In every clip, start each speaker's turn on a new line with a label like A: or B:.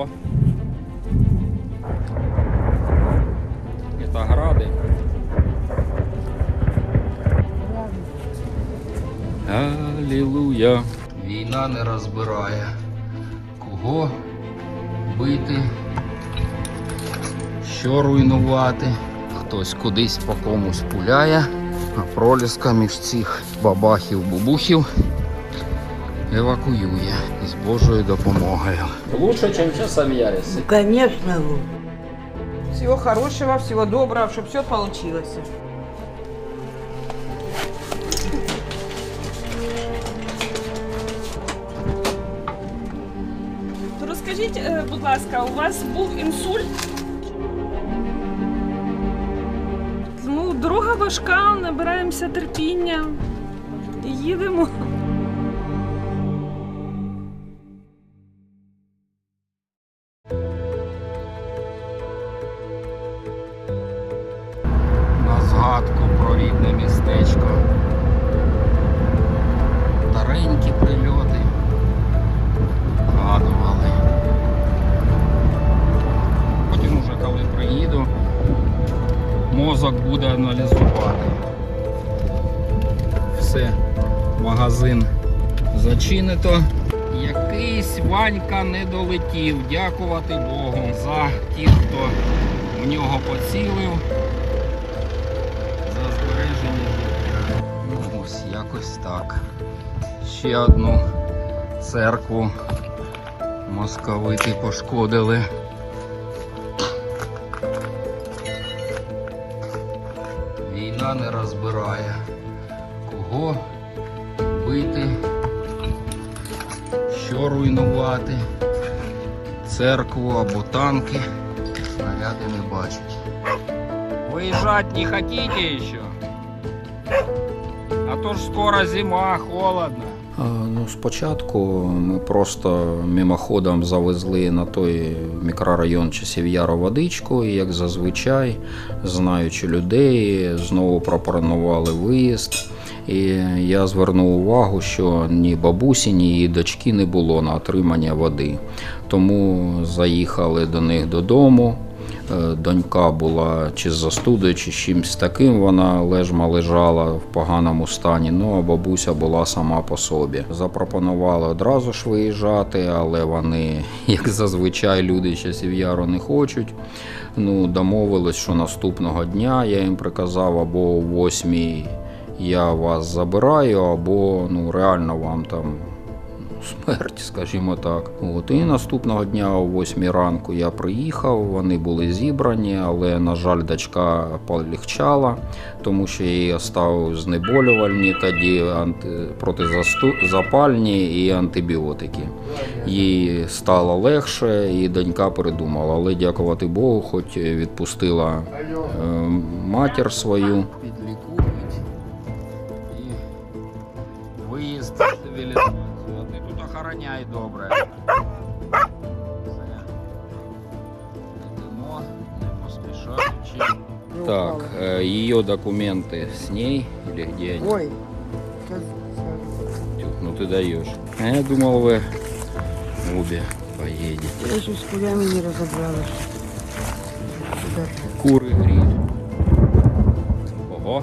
A: Ого. Это гради. Аллилуйя. Війна не розбирає. Кого бити, що руйнувати. Хтось кудись по комусь пуляє, а проліска між цих бабахів-бубухів евакуює з Божою допомогою. Лучше, ніж часом.
B: Ну, конечно, лучше.
C: Всего хорошего, всего доброго, чтобы все получилось.
D: То розкажіть, е, будь ласка, у вас був інсульт? Ну, дорога важка, набираємося терпіння і їдемо.
A: Буде аналізувати. Все, магазин зачинито. Якийсь Ванька не долетів. Дякувати Богу за тих, хто в нього поцілив за збереження життя. Ну, ось якось так. Ще одну церкву московити пошкодили. Війна не розбирає. Кого бити, що руйнувати, церкву або танки. Снаряди не бачать. Виїжджати не хочете ще? А то ж скоро зима, холодно. Ну, спочатку ми просто мимоходом завезли на той мікрорайон часів Яру водичку, і як зазвичай, знаючи людей, знову пропонували виїзд. І я звернув увагу, що ні бабусі, ні її дочки не було на отримання води. Тому заїхали до них додому. Е, Донька була чи з застудою, чи чимось таким. Вона лежма лежала в поганому стані. Ну а бабуся була сама по собі. Запропонували одразу ж виїжджати, але вони, як зазвичай, люди часів яру не хочуть. Ну, домовились, що наступного дня я їм приказав або о восьмій я вас забираю, або ну реально вам там смерть, скажімо так. От і наступного дня о 8 ранку я приїхав. Вони були зібрані, але на жаль, дочка полегчала, тому що її оставив знеболювальні тоді анти... протизапальні і антибіотики. Їй стало легше, і донька передумала. Але дякувати Богу, хоч відпустила е, матір свою. Добре. Йдемо, не поспішаючи. Так, э, ее документы с ней или где они?
B: Ой, сейчас
A: Тюх, ну ты даешь. А я думал, вы обе поедете.
B: я еще с курями не разобралась.
A: Куры гриль. Ого.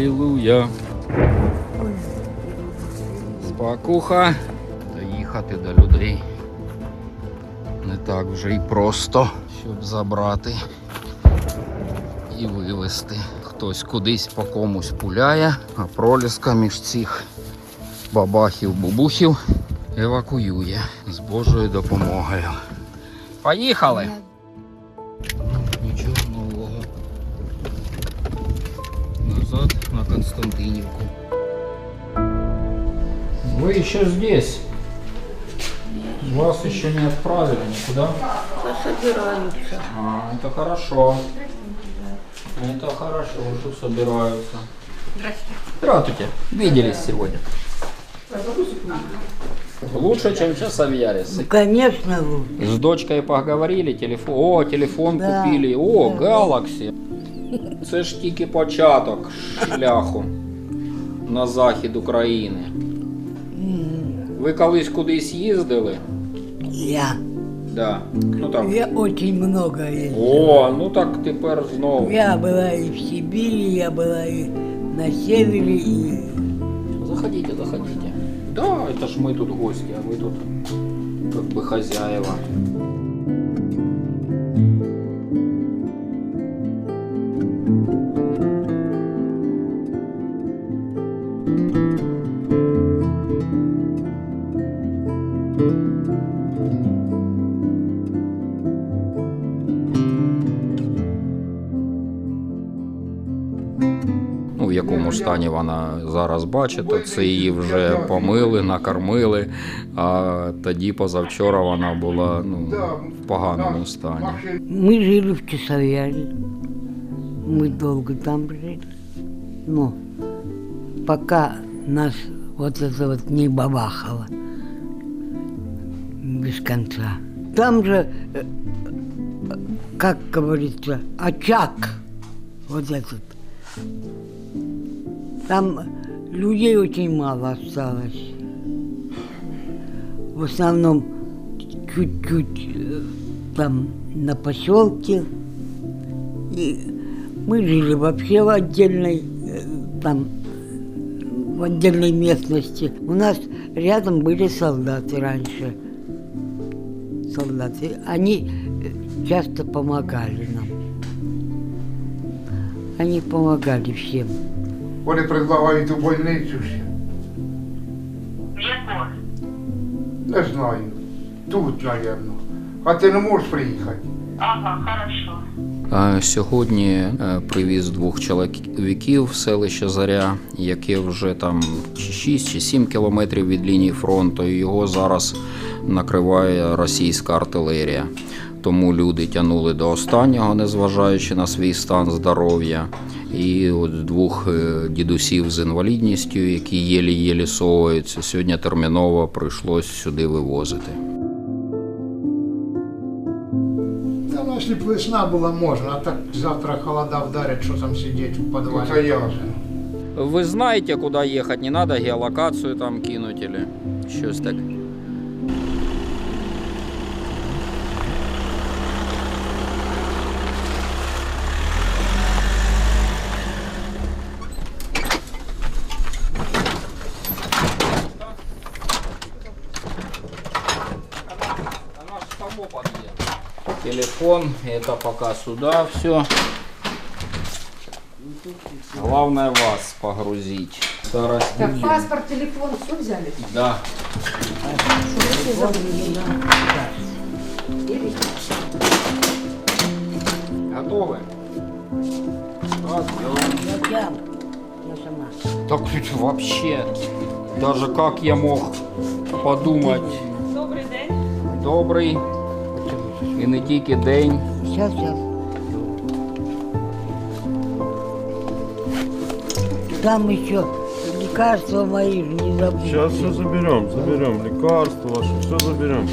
A: Аллилуйя.
B: Ой,
A: Спокуха. Доїхати до людей. Не так вже і просто, щоб забрати і вивезти. Хтось кудись по комусь пуляє, а проліска між цих бабахів-бубухів евакуює з Божою допомогою. Поїхали! Назад на Константинівку. Вы еще здесь. Вас еще не отправили никуда.
B: собираются.
A: А, это хорошо. Это хорошо, что собираются. Здравствуйте. Здравствуйте. Виделись сегодня. Лучше, чем часом Ярис.
B: Ну, конечно, лучше.
A: С дочкой поговорили, телефон. О, телефон
B: Да,
A: купили. О,
B: да.
A: Galaxy. Це ж тільки початок шляху на захід України. Ви колись кудись їздили?
E: Я.
A: Да. Ну так.
E: Я очень много ездила.
A: О, ну так тепер знову.
E: Я была и в Сибири, я была и на севере, и
A: Заходите, заходите. Да, это ж мы тут гости, а вы тут как бы хозяева. в якому стані вона зараз бачите, це її вже помили, накормили, а тоді позавчора вона була ну, в поганому стані.
E: мы жили в Часовяре. Мы долго там жили. Но пока нас вот это вот не бабахало без конца. Там же, э, э, как говорится, очаг вот этот. Там людей очень мало осталось. В основном чуть-чуть э, там на поселке. И мы жили вообще в отдельной, э, там, в отдельной местности. У нас рядом были солдаты раньше. Солдаты. Они э, часто помогали нам. Они помогали всем.
F: Вони предлагають у больницю ще.
G: Яку?
F: Не знаю. Тут, напевно. А ти не можеш приїхати?
G: Ага, хорошо.
A: Сьогодні е, привіз двох чоловіків в селище Заря, яке вже там чи 6 чи 7 кілометрів від лінії фронту. І його зараз накриває російська артилерія. Тому люди тягнули до останнього, незважаючи на свій стан здоров'я. І от двох е, дідусів з інвалідністю, які єлі-єлі соваються, сьогодні терміново прийшлось сюди вивозити.
H: Да, ну, если бы весна была, можно, а так завтра холода вдарят, что там сидеть в подвале.
F: Це ясно.
A: Ви знаєте, куди їхати? Не треба геолокацію там кинути или щось так. Телефон, это пока сюда все. Главное вас погрузить. Старость.
B: Так, паспорт, телефон, все взяли?
A: Да. Готовы? Раз.
E: Я сам. Я сама.
A: Так ведь вообще, даже как я мог подумать,
D: Добрий день.
A: добрий і не тільки день.
E: Сейчас, сейчас. Там еще лекарства мои же не забудь.
I: Сейчас все заберем, заберем. Лекарства ваши, все заберем.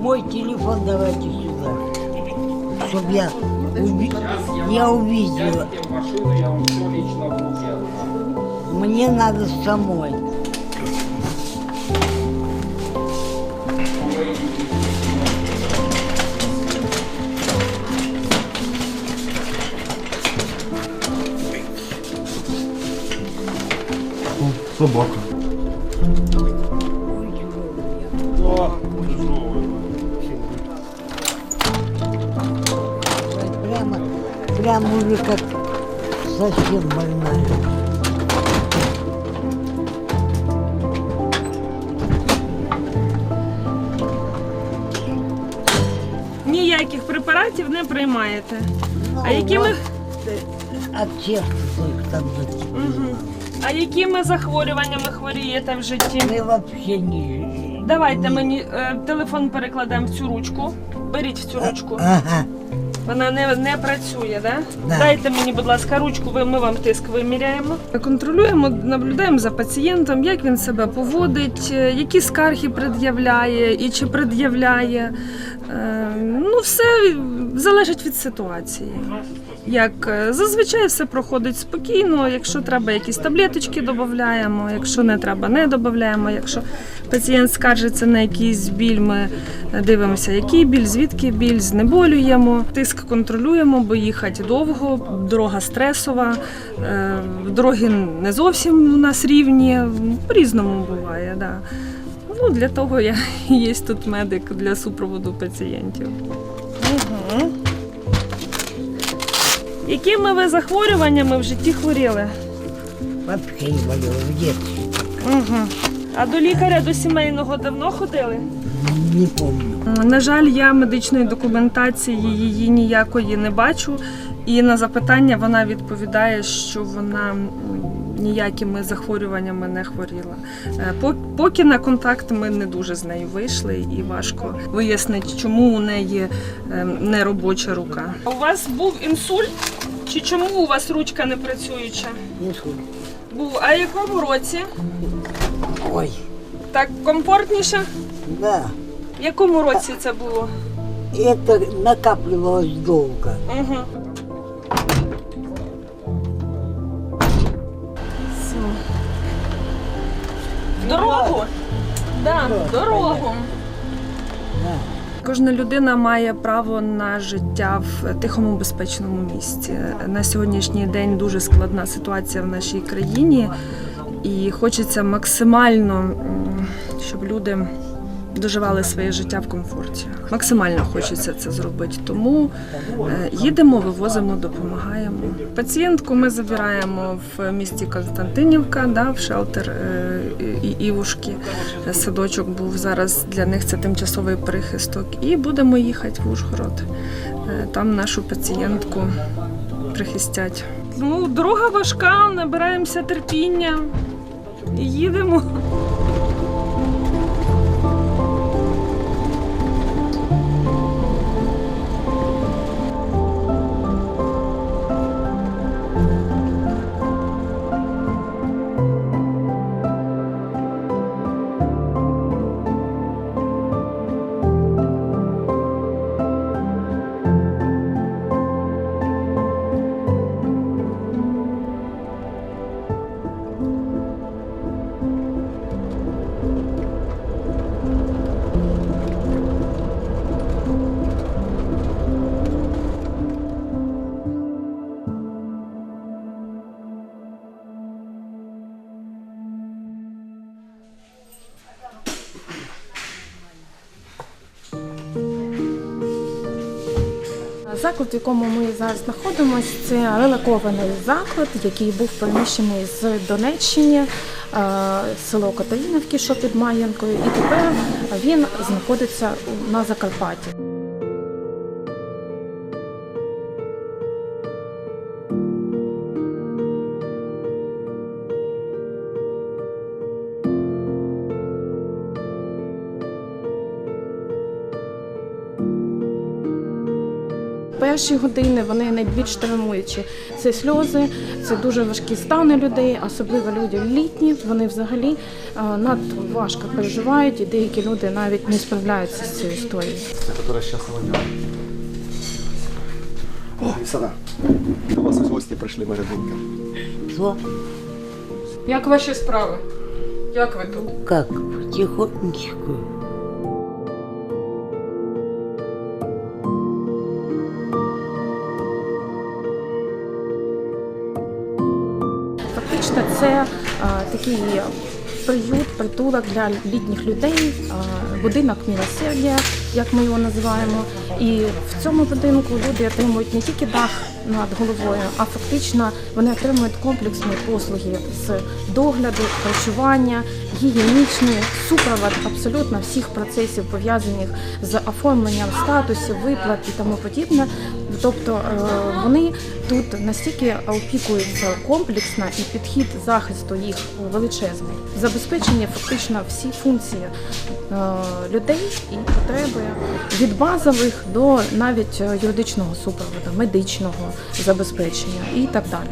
E: Мой телефон давайте сюда. Чтоб я, уви- я увидела.
A: в машину, я вам все лично в руки отдам.
E: Мне надо самой.
I: Собака.
E: Прямо, прямо уже как совсем больная.
D: Ніяких препаратів не приймаєте. А
E: Ну,
D: якими,
E: вот, э, От сердца только таблетки. принимала.
D: А якими захворюваннями хворієте в житті?
E: Мы вообще не...
D: Давайте мені е, телефон перекладемо в цю ручку. Беріть в цю ручку.
E: Ага.
D: Вона не, не працює, да?
E: Да.
D: Дайте мені, будь ласка, ручку, ви- ми вам тиск виміряємо. Контролюємо, наблюдаємо за пацієнтом, як він себе поводить, е, які скарги пред'являє і чи пред'являє. Е, Ну, все залежить від ситуації. Як е, зазвичай все проходить спокійно. Якщо треба, якісь таблеточки додаємо, якщо не треба, не додаємо. Якщо пацієнт скаржиться на якийсь біль, ми дивимося, який біль, звідки біль, знеболюємо, тиск контролюємо, бо їхати довго, дорога стресова, е, дороги не зовсім у нас рівні, по-різному буває. Да. Ну, для того я є тут медик для супроводу пацієнтів. Угу. Якими ви захворюваннями в житті хворіли?
E: Вообще не болела в детстве.
D: Угу. А до лікаря до сімейного давно ходили?
E: Не помню.
D: На жаль, я медичної документації її ніякої не бачу. І на запитання вона відповідає, що вона ніякими захворюваннями не хворіла. Е, Поки на контакт ми не дуже з нею вийшли, і важко вияснити, чому у неї е, не робоча рука. У вас був інсульт? Чи чому у вас ручка не працююча?
E: Не слушай.
D: Був. А в якому році?
E: Ой,
D: Так комфортніше?
E: да.
D: В якому році це було?
E: Это накапливалось долго.
D: Угу. Дорогу? Да, дорогу. Кожна людина має право на життя в тихому безпечному місці. На сьогоднішній день дуже складна ситуація в нашій країні, і хочеться максимально, щоб люди доживали своє життя в комфорті. Максимально хочеться це зробити. Тому е, їдемо, вивозимо, допомагаємо. Пацієнтку ми забираємо в місті Константинівка, да, в шелтер е, і- Івушки. Садочок був зараз для них це тимчасовий прихисток. І будемо їхати в Ужгород. Е, Там нашу пацієнтку прихистять. Ну, дорога важка, набираємося терпіння і їдемо.
G: Заклад, в якому ми зараз знаходимося, це релакований заклад, який був переміщений з Донеччини, е, село Катеринівки, що під Мар'янкою, і тепер він знаходиться на Закарпатті. Перші години вони найбільш травмуючі. Це сльози, це дуже важкі стани людей, особливо люди літні. Вони взагалі е, надто важко переживають, і деякі люди навіть не справляються з цією історією.
J: которая сейчас воняла. О, Сада, до вас в гості прийшли ми рибинка.
E: Что?
C: Як ваші справи? Як ви тут?
E: Как? Потихонечку.
G: Фактично, це е, такий приют, притулок для літніх людей, е, будинок милосердя, як ми його називаємо. І в цьому будинку люди отримують не тільки дах над головою, а фактично вони отримують комплексні послуги з догляду, харчування, гігієнічний супровод абсолютно всіх процесів пов'язаних з оформленням статусів, виплат і тому подібне. Тобто е, вони тут настільки опікуються комплексно і підхід захисту їх величезний, забезпечення фактично всі функції е, людей і потреби від базових до навіть е, юридичного супроводу, медичного забезпечення і так далі.